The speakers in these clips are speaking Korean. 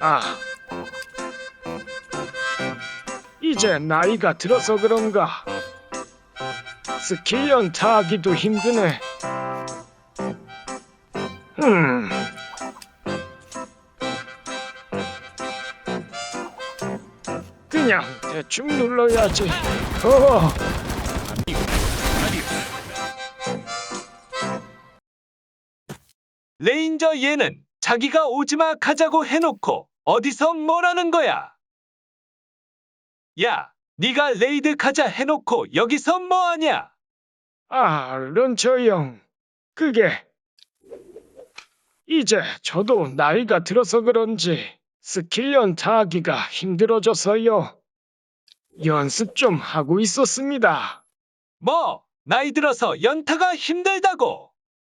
아. 이제 나이가 들어서 그런가. 스킬 연타하기도 힘드네. 음. 그냥 대충 눌러야지. 어. 레인저 얘는 자기가 오지마 가자고 해놓고 어디서 뭐라는 거야? 야, 네가 레이드 가자 해놓고 여기서 뭐하냐? 아, 런처 형. 그게 이제 저도 나이가 들어서 그런지 스킬 연타하기가 힘들어져서요. 연습 좀 하고 있었습니다. 뭐, 나이 들어서 연타가 힘들다고.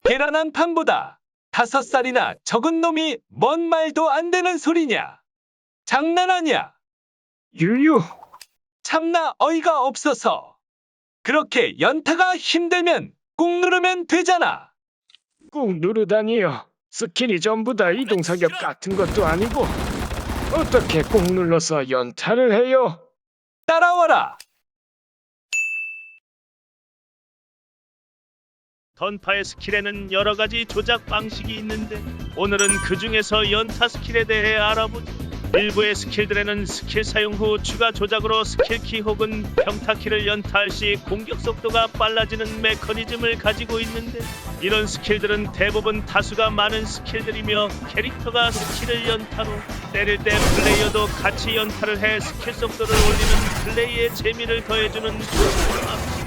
계란 한 판보다 다섯 살이나 적은 놈이 뭔 말도 안 되는 소리냐? 장난 아니야. 유유, 참나 어이가 없어서. 그렇게 연타가 힘들면 꾹 누르면 되잖아. 꾹 누르다니요. 스킬이 전부 다 이동사격 같은 것도 아니고 어떻게 꾹 눌러서 연타를 해요? 따라와라. 던파의 스킬에는 여러 가지 조작 방식이 있는데 오늘은 그 중에서 연타 스킬에 대해 알아보자. 일부의 스킬들에는 스킬 사용 후 추가 조작으로 스킬키 혹은 평타키를 연타할 시 공격 속도가 빨라지는 메커니즘을 가지고 있는데 이런 스킬들은 대부분 다수가 많은 스킬들이며 캐릭터가 스킬을 연타로 때릴 때 플레이어도 같이 연타를 해 스킬 속도를 올리는 플레이의 재미를 더해주는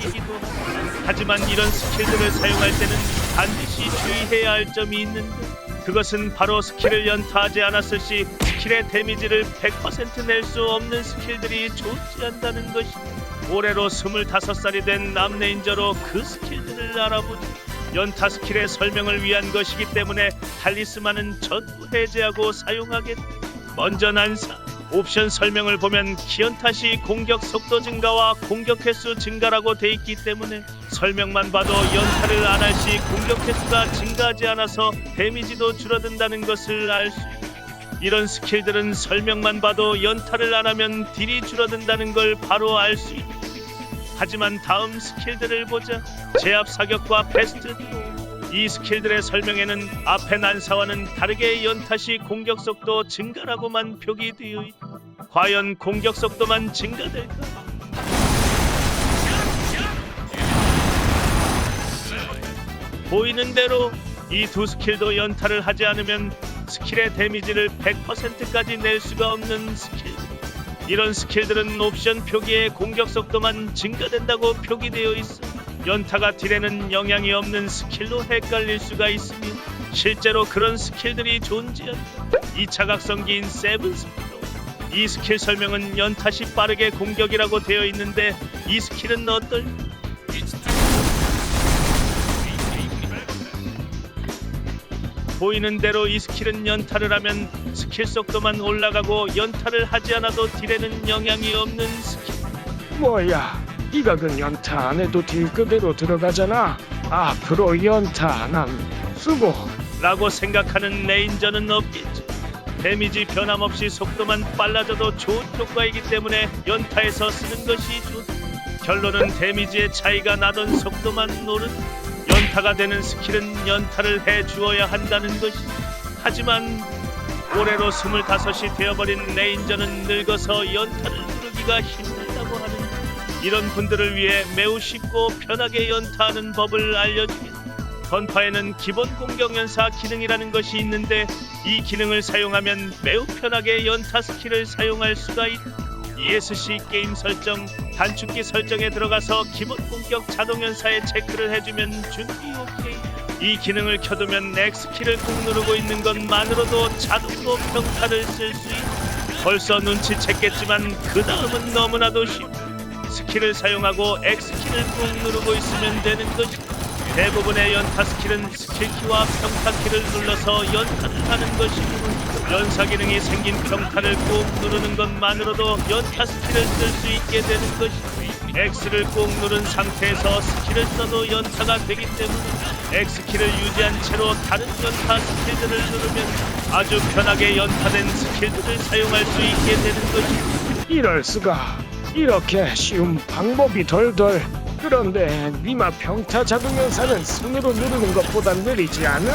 하다. 하지만 이런 스킬들을 사용할 때는 반드시 주의해야 할 점이 있는데 그것은 바로 스킬을 연타하지 않았을 시 스킬의 데미지를 100%낼 수 없는 스킬들이 존재한다는 것이다. 올해로 25살이 된 남레인저로 그 스킬들을 알아보자. 연타 스킬의 설명을 위한 것이기 때문에 탈리스만은 전부 해제하고 사용하겠다. 먼저 난사 옵션 설명을 보면 시 공격 속도 증가와 공격 횟수 증가라고 돼 있기 때문에 설명만 봐도 연타를 안 할 시 공격 횟수가 증가하지 않아서 데미지도 줄어든다는 것을 알 수 있다. 이런 스킬들은 설명만 봐도 연타를 안 하면 딜이 줄어든다는 걸 바로 알 수 있다. 하지만 다음 스킬들을 보자. 제압 사격과 패스트 이 스킬들의 설명에는 앞의 난사와는 다르게 연타 시 공격 속도 증가라고만 표기 되어 있다. 과연 공격 속도만 증가될까? 보이는 대로 이 두 스킬도 연타를 하지 않으면 스킬의 데미지를 100%까지 낼 수가 없는 스킬. 이런 스킬들은 옵션 표기에 공격 속도만 증가된다고 표기되어 있어 연타가 딜에는 영향이 없는 스킬로 헷갈릴 수가 있으며 실제로 그런 스킬들이 존재한다. 2차 각성기인 세븐 스피도 이 스킬 설명은 연타 시 빠르게 공격이라고 되어 있는데 이 스킬은 어떨? 보이는 대로 이 스킬은 연타를 하면 스킬 속도만 올라가고 연타를 하지 않아도 딜에는 영향이 없는 스킬. 뭐야? 이각은 연타 안 해도 딜 그대로 들어가잖아. 앞으로 연타 안 함. 수고. 라고 생각하는 레인저는 없겠지. 데미지 변함없이 속도만 빨라져도 좋은 효과이기 때문에 연타에서 쓰는 것이 좋다. 결론은 데미지의 차이가 나던 속도만 노른 연타가 되는 스킬은 연타를 해 주어야 한다는 것이. 하지만 올해로 스물다섯이 되어버린 레인저는 늙어서 연타를 누르기가 하는 이런 분들을 위해 매우 쉽고 편하게 연타하는 법을 알려주겠다. 던파에는 기본 공격 연사 기능이라는 것이 있는데 이 기능을 사용하면 매우 편하게 연타 스킬을 사용할 수가 있다. ESC 게임 설정, 단축키 설정에 들어가서 기본 공격 자동 연사에 체크를 해주면 준비 오케이. 이 기능을 켜두면 X 키를 꾹 누르고 있는 것만으로도 자동으로 평타를 쓸 수 있다. 벌써 눈치챘겠지만 그 다음은 너무나도 쉽다. 스킬을 사용하고 X 키를 꾹 누르고 있으면 되는 것이다. 대부분의 연타 스킬은 스킬키와 평타키를 눌러서 연타를 하는 것이므로 연사 기능이 생긴 평타를 꾹 누르는 것만으로도 연타 스킬을 쓸 수 있게 되는 것이다. X를 꼭 누른 상태에서 스킬을 써도 연타가 되기 때문에 X키를 유지한 채로 다른 연타 스킬들을 누르면 아주 편하게 연타된 스킬들을 사용할 수 있게 되는 거죠. 이럴 수가. 이렇게 쉬운 방법이 덜덜. 그런데 니마 평타 연사는 손으로 누르는 것보다 느리지 않음?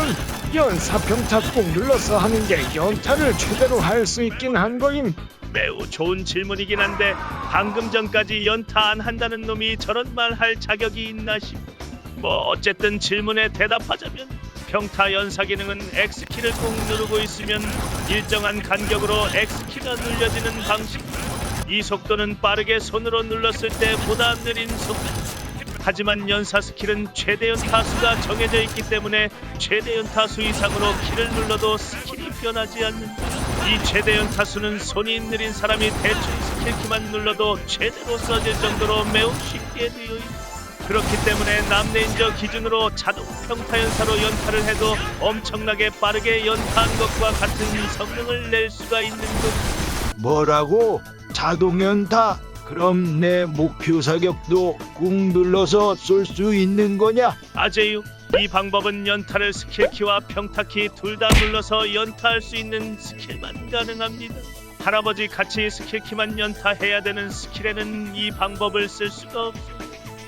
연사 평타 꼭 눌러서 하는 게 연타를 최대로 할 수 있긴 한 거임. 매우 좋은 질문이긴 한데 방금 전까지 연타 안 한다는 놈이 저런 말 할 자격이 있나 싶. 뭐 어쨌든 질문에 대답하자면 평타 연사 기능은 X키를 꼭 누르고 있으면 일정한 간격으로 X키가 눌려지는 방식. 이 속도는 빠르게 손으로 눌렀을 때보다 느린 속도. 하지만 연사 스킬은 최대 연타 수가 정해져 있기 때문에 최대 연타 수 이상으로 키를 눌러도 스킬이 변하지 않는다. 이 최대 연타 수는 손이 느린 사람이 대충 스킬 키만 눌러도 제대로 써질 정도로 매우 쉽게 되어 있다. 그렇기 때문에 남레인저 기준으로 자동 평타 연사로 연타를 해도 엄청나게 빠르게 연타한 것과 같은 성능을 낼 수가 있는 것. 뭐라고? 자동연타? 그럼 내 목표 사격도 꾹 눌러서 쏠 수 있는 거냐? 아제유 이 방법은 연타를 스킬키와 평타키 둘 다 눌러서 연타할 수 있는 스킬만 가능합니다. 할아버지 같이 스킬키만 연타해야 되는 스킬에는 이 방법을 쓸 수가 없어.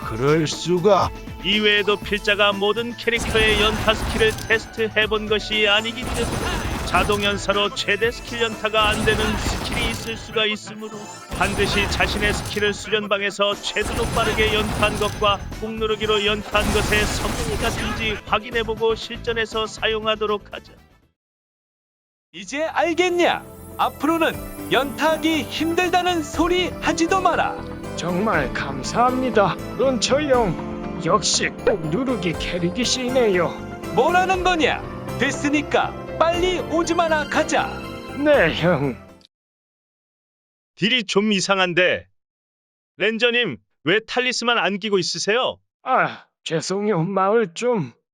그럴 수가. 이외에도 필자가 모든 캐릭터의 연타 스킬을 테스트해본 것이 아니기 때문에 자동 연사로 최대 스킬 연타가 안 되는 스킬이 있을 수가 있으므로 반드시 자신의 스킬을 수련방에서 최대로 빠르게 연타한 것과 꾹 누르기로 연타한 것의 성능이 같은지 확인해보고 실전에서 사용하도록 하자. 이제 알겠냐? 앞으로는 연타하기 힘들다는 소리 하지도 마라. 정말 감사합니다. 런처 형. 역시 꼭 누르기 캐릭이시네요. 뭐라는 거냐? 됐으니까 빨리 오지 마라 가자. 네, 형. 딜이 좀 이상한데 렌저님 왜 탈리스만 안 끼고 있으세요? 아, 죄송해요. 마을 좀